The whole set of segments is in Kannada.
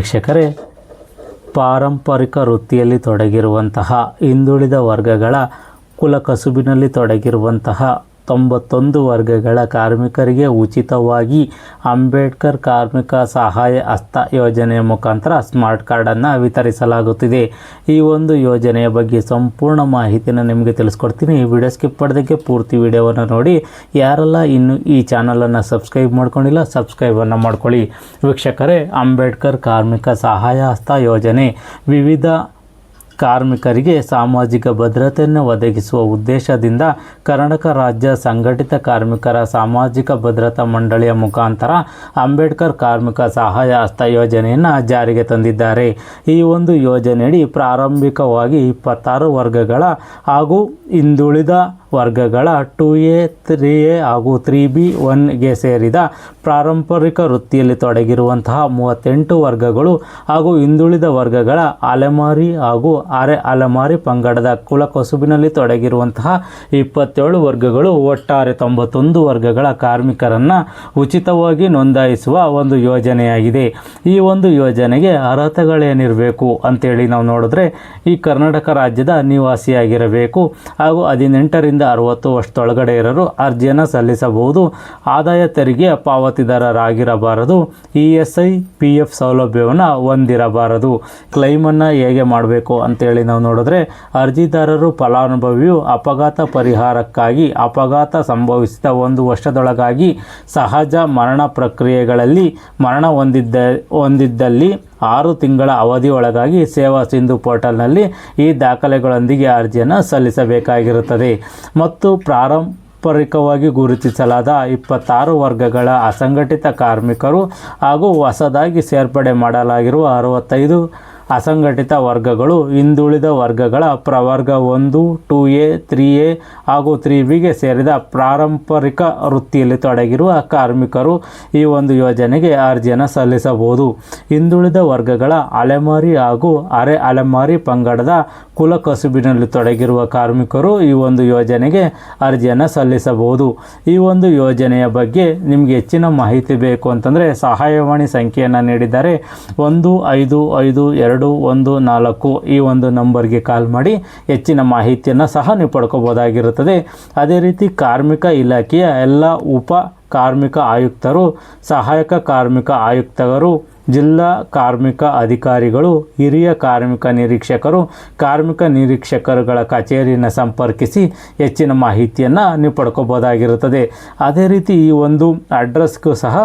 ವೀಕ್ಷಕರೇ ಪಾರಂಪರಿಕ ವೃತ್ತಿಯಲ್ಲಿ ತೊಡಗಿರುವಂತಹ ಹಿಂದುಳಿದ ವರ್ಗಗಳ ಕುಲಕಸುಬಿನಲ್ಲಿ ತೊಡಗಿರುವಂತಹ ತೊಂಬತ್ತೊಂದು ವರ್ಗಗಳ ಕಾರ್ಮಿಕರಿಗೆ ಉಚಿತವಾಗಿ ಅಂಬೇಡ್ಕರ್ ಕಾರ್ಮಿಕ ಸಹಾಯ ಹಸ್ತ ಯೋಜನೆಯ ಮುಖಾಂತರ ಸ್ಮಾರ್ಟ್ ಕಾರ್ಡನ್ನು ವಿತರಿಸಲಾಗುತ್ತಿದೆ. ಈ ಒಂದು ಯೋಜನೆಯ ಬಗ್ಗೆ ಸಂಪೂರ್ಣ ಮಾಹಿತಿನ ನಿಮಗೆ ತಿಳಿಸ್ಕೊಡ್ತೀನಿ. ಈ ವಿಡಿಯೋ ಸ್ಕಿಪ್ ಮಾಡೋದಕ್ಕೆ ಪೂರ್ತಿ ವಿಡಿಯೋವನ್ನು ನೋಡಿ. ಯಾರೆಲ್ಲ ಇನ್ನು ಈ ಚಾನಲನ್ನು ಸಬ್ಸ್ಕ್ರೈಬ್ ಮಾಡ್ಕೊಂಡಿಲ್ಲ ಸಬ್ಸ್ಕ್ರೈಬನ್ನು ಮಾಡ್ಕೊಳ್ಳಿ. ವೀಕ್ಷಕರೇ, ಅಂಬೇಡ್ಕರ್ ಕಾರ್ಮಿಕ ಸಹಾಯ ಹಸ್ತ ಯೋಜನೆ ವಿವಿಧ ಕಾರ್ಮಿಕರಿಗೆ ಸಾಮಾಜಿಕ ಭದ್ರತೆಯನ್ನು ಒದಗಿಸುವ ಉದ್ದೇಶದಿಂದ ಕರ್ನಾಟಕ ರಾಜ್ಯ ಸಂಘಟಿತ ಕಾರ್ಮಿಕರ ಸಾಮಾಜಿಕ ಭದ್ರತಾ ಮಂಡಳಿಯ ಮುಖಾಂತರ ಅಂಬೇಡ್ಕರ್ ಕಾರ್ಮಿಕ ಸಹಾಯ ಹಸ್ತ ಯೋಜನೆಯನ್ನು ಜಾರಿಗೆ ತಂದಿದ್ದಾರೆ. ಈ ಒಂದು ಯೋಜನೆಯಡಿ ಪ್ರಾರಂಭಿಕವಾಗಿ ಇಪ್ಪತ್ತಾರು ವರ್ಗಗಳ ಹಾಗೂ ಹಿಂದುಳಿದ ವರ್ಗಗಳ ಟು ಎ ತ್ರೀ ಎ ಹಾಗೂ ತ್ರೀ ಬಿ ಒನ್ಗೆ ಸೇರಿದ ಪಾರಂಪರಿಕ ವೃತ್ತಿಯಲ್ಲಿ ತೊಡಗಿರುವಂತಹ ಮೂವತ್ತೆಂಟು ವರ್ಗಗಳು ಹಾಗೂ ಹಿಂದುಳಿದ ವರ್ಗಗಳ ಅಲೆಮಾರಿ ಹಾಗೂ ಅರೆ ಅಲೆಮಾರಿ ಪಂಗಡದ ಕುಲಕಸುಬಿನಲ್ಲಿ ತೊಡಗಿರುವಂತಹ ಇಪ್ಪತ್ತೇಳು ವರ್ಗಗಳು ಒಟ್ಟಾರೆ ತೊಂಬತ್ತೊಂದು ವರ್ಗಗಳ ಕಾರ್ಮಿಕರನ್ನು ಉಚಿತವಾಗಿ ನೋಂದಾಯಿಸುವ ಒಂದು ಯೋಜನೆಯಾಗಿದೆ. ಈ ಒಂದು ಯೋಜನೆಗೆ ಅರ್ಹತೆಗಳೇನಿರಬೇಕು ಅಂತೇಳಿ ನಾವು ನೋಡಿದ್ರೆ ಈ ಕರ್ನಾಟಕ ರಾಜ್ಯದ ನಿವಾಸಿಯಾಗಿರಬೇಕು ಹಾಗೂ ಹದಿನೆಂಟರಿಂದ ಅರವತ್ತು ವರ್ಷದೊಳಗಡೆ ಇರಲು ಅರ್ಜಿಯನ್ನು ಸಲ್ಲಿಸಬಹುದು. ಆದಾಯ ತೆರಿಗೆ ಪಾವತಿದಾರರಾಗಿರಬಾರದು. E S I, P F ಸೌಲಭ್ಯವನ್ನು ಹೊಂದಿರಬಾರದು. ಕ್ಲೈಮನ್ನು ಹೇಗೆ ಮಾಡಬೇಕು ಅಂತೇಳಿ ನಾವು ನೋಡಿದ್ರೆ, ಅರ್ಜಿದಾರರು ಫಲಾನುಭವಿಯು ಅಪಘಾತ ಪರಿಹಾರಕ್ಕಾಗಿ ಅಪಘಾತ ಸಂಭವಿಸಿದ ಒಂದು ವರ್ಷದೊಳಗಾಗಿ ಸಹಜ ಮರಣ ಪ್ರಕ್ರಿಯೆಗಳಲ್ಲಿ ಮರಣ ಹೊಂದಿದ್ದ, ಹೊಂದಿದ್ದಲ್ಲಿ ಆರು ತಿಂಗಳ ಅವಧಿಯೊಳಗಾಗಿ ಸೇವಾ ಸಿಂಧು ಪೋರ್ಟಲ್ನಲ್ಲಿ ಈ ದಾಖಲೆಗಳೊಂದಿಗೆ ಅರ್ಜಿಯನ್ನು ಸಲ್ಲಿಸಬೇಕಾಗಿರುತ್ತದೆ. ಮತ್ತು ಪಾರಂಪರಿಕವಾಗಿ ಗುರುತಿಸಲಾದ ಇಪ್ಪತ್ತಾರು ವರ್ಗಗಳ ಅಸಂಘಟಿತ ಕಾರ್ಮಿಕರು ಹಾಗೂ ಹೊಸದಾಗಿ ಸೇರ್ಪಡೆ ಮಾಡಲಾಗಿರುವ ಅರವತ್ತೈದು ಅಸಂಘಟಿತ ವರ್ಗಗಳು, ಹಿಂದುಳಿದ ವರ್ಗಗಳ ಪ್ರವರ್ಗ ಒಂದು ಟೂ ಎ ತ್ರೀ ಎ ಹಾಗೂ ತ್ರೀ ಬಿಗೆ ಸೇರಿದ ಪಾರಂಪರಿಕ ವೃತ್ತಿಯಲ್ಲಿ ತೊಡಗಿರುವ ಕಾರ್ಮಿಕರು ಈ ಒಂದು ಯೋಜನೆಗೆ ಅರ್ಜಿಯನ್ನು ಸಲ್ಲಿಸಬಹುದು. ಹಿಂದುಳಿದ ವರ್ಗಗಳ ಅಲೆಮಾರಿ ಹಾಗೂ ಅರೆ ಅಲೆಮಾರಿ ಪಂಗಡದ ಕುಲ ಕಸುಬಿನಲ್ಲಿ ತೊಡಗಿರುವ ಕಾರ್ಮಿಕರು ಈ ಒಂದು ಯೋಜನೆಗೆ ಅರ್ಜಿಯನ್ನು ಸಲ್ಲಿಸಬಹುದು. ಈ ಒಂದು ಯೋಜನೆಯ ಬಗ್ಗೆ ನಿಮಗೆ ಹೆಚ್ಚಿನ ಮಾಹಿತಿ ಬೇಕು ಅಂತಂದರೆ ಸಹಾಯವಾಣಿ ಸಂಖ್ಯೆಯನ್ನು ನೀಡಿದ್ದಾರೆ ಒಂದು ಐದು ಐದು ಎರಡು ಒಂದು ನಾಲ್ಕು ಈ ಒಂದು ನಂಬರ್ಗೆ ಕಾಲ್ ಮಾಡಿ ಹೆಚ್ಚಿನ ಮಾಹಿತಿಯನ್ನು ಸಹ ನೀವು ಪಡ್ಕೋಬೋದಾಗಿರುತ್ತದೆ. ಅದೇ ರೀತಿ ಕಾರ್ಮಿಕ ಇಲಾಖೆಯ ಎಲ್ಲ ಉಪ ಕಾರ್ಮಿಕ ಆಯುಕ್ತರು, ಸಹಾಯಕ ಕಾರ್ಮಿಕ ಆಯುಕ್ತರು, ಜಿಲ್ಲಾ ಕಾರ್ಮಿಕ ಅಧಿಕಾರಿಗಳು, ಹಿರಿಯ ಕಾರ್ಮಿಕ ನಿರೀಕ್ಷಕರು, ಕಾರ್ಮಿಕ ನಿರೀಕ್ಷಕರುಗಳ ಕಚೇರಿಯನ್ನು ಸಂಪರ್ಕಿಸಿ ಹೆಚ್ಚಿನ ಮಾಹಿತಿಯನ್ನು ನೀವು ಪಡ್ಕೋಬೋದಾಗಿರುತ್ತದೆ. ಅದೇ ರೀತಿ ಈ ಒಂದು ಅಡ್ರೆಸ್ಗೂ ಸಹ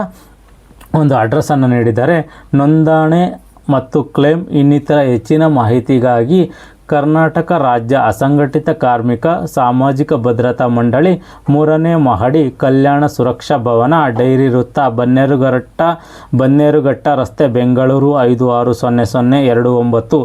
ಒಂದು ಅಡ್ರೆಸ್ಸನ್ನು ನೀಡಿದ್ದಾರೆ. ನೋಂದಣಿ ಮತ್ತು ಕ್ಲೇಮ್ ಇನ್ನಿತರ ಹೆಚ್ಚಿನ ಮಾಹಿತಿಗಾಗಿ ಕರ್ನಾಟಕ ರಾಜ್ಯ ಅಸಂಘಟಿತ ಕಾರ್ಮಿಕ ಸಾಮಾಜಿಕ ಭದ್ರತಾ ಮಂಡಳಿ ಮೂರನೇ ಮಹಡಿ ಕಲ್ಯಾಣ ಸುರಕ್ಷಾ ಭವನ ಡೈರಿ ವೃತ್ತ ಬನ್ನೇರುಘಟ್ಟ ಬನ್ನೇರುಘಟ್ಟ ರಸ್ತೆ ಬೆಂಗಳೂರು ಐದು ಆರು ಸೊನ್ನೆ ಸೊನ್ನೆ ಎರಡು ಒಂಬತ್ತು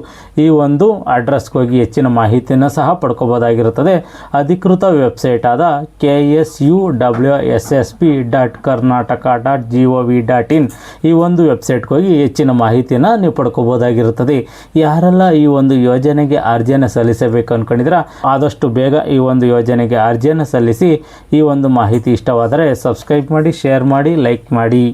ಈ ಒಂದು ಅಡ್ರೆಸ್ಗೆ ಹೋಗಿ ಹೆಚ್ಚಿನ ಮಾಹಿತಿಯನ್ನು ಸಹ ಪಡ್ಕೋಬೋದಾಗಿರುತ್ತದೆ. ಅಧಿಕೃತ ವೆಬ್ಸೈಟ್ ಆದ K S U W S S P dot Karnataka dot G O V dot in ಈ ಒಂದು ವೆಬ್ಸೈಟ್ಗೆ ಹೋಗಿ ಹೆಚ್ಚಿನ ಮಾಹಿತಿಯನ್ನು ನೀವು ಪಡ್ಕೋಬೋದಾಗಿರುತ್ತದೆ. ಯಾರೆಲ್ಲ ಈ ಒಂದು ಯೋಜನೆಗೆ ಅರ್ಜಿಯನ್ನು ಸಲ್ಲಿಸಬೇಕು ಅಂದ್ಕೊಂಡಿದ್ರೆ ಆದಷ್ಟು ಬೇಗ ಈ ಒಂದು ಯೋಜನೆಗೆ ಅರ್ಜಿಯನ್ನು ಸಲ್ಲಿಸಿ ಈ ಒಂದು ಮಾಹಿತಿ ಇಷ್ಟವಾದರೆ ಸಬ್ಸ್ಕ್ರೈಬ್ ಮಾಡಿ, ಶೇರ್ ಮಾಡಿ, ಲೈಕ್ ಮಾಡಿ.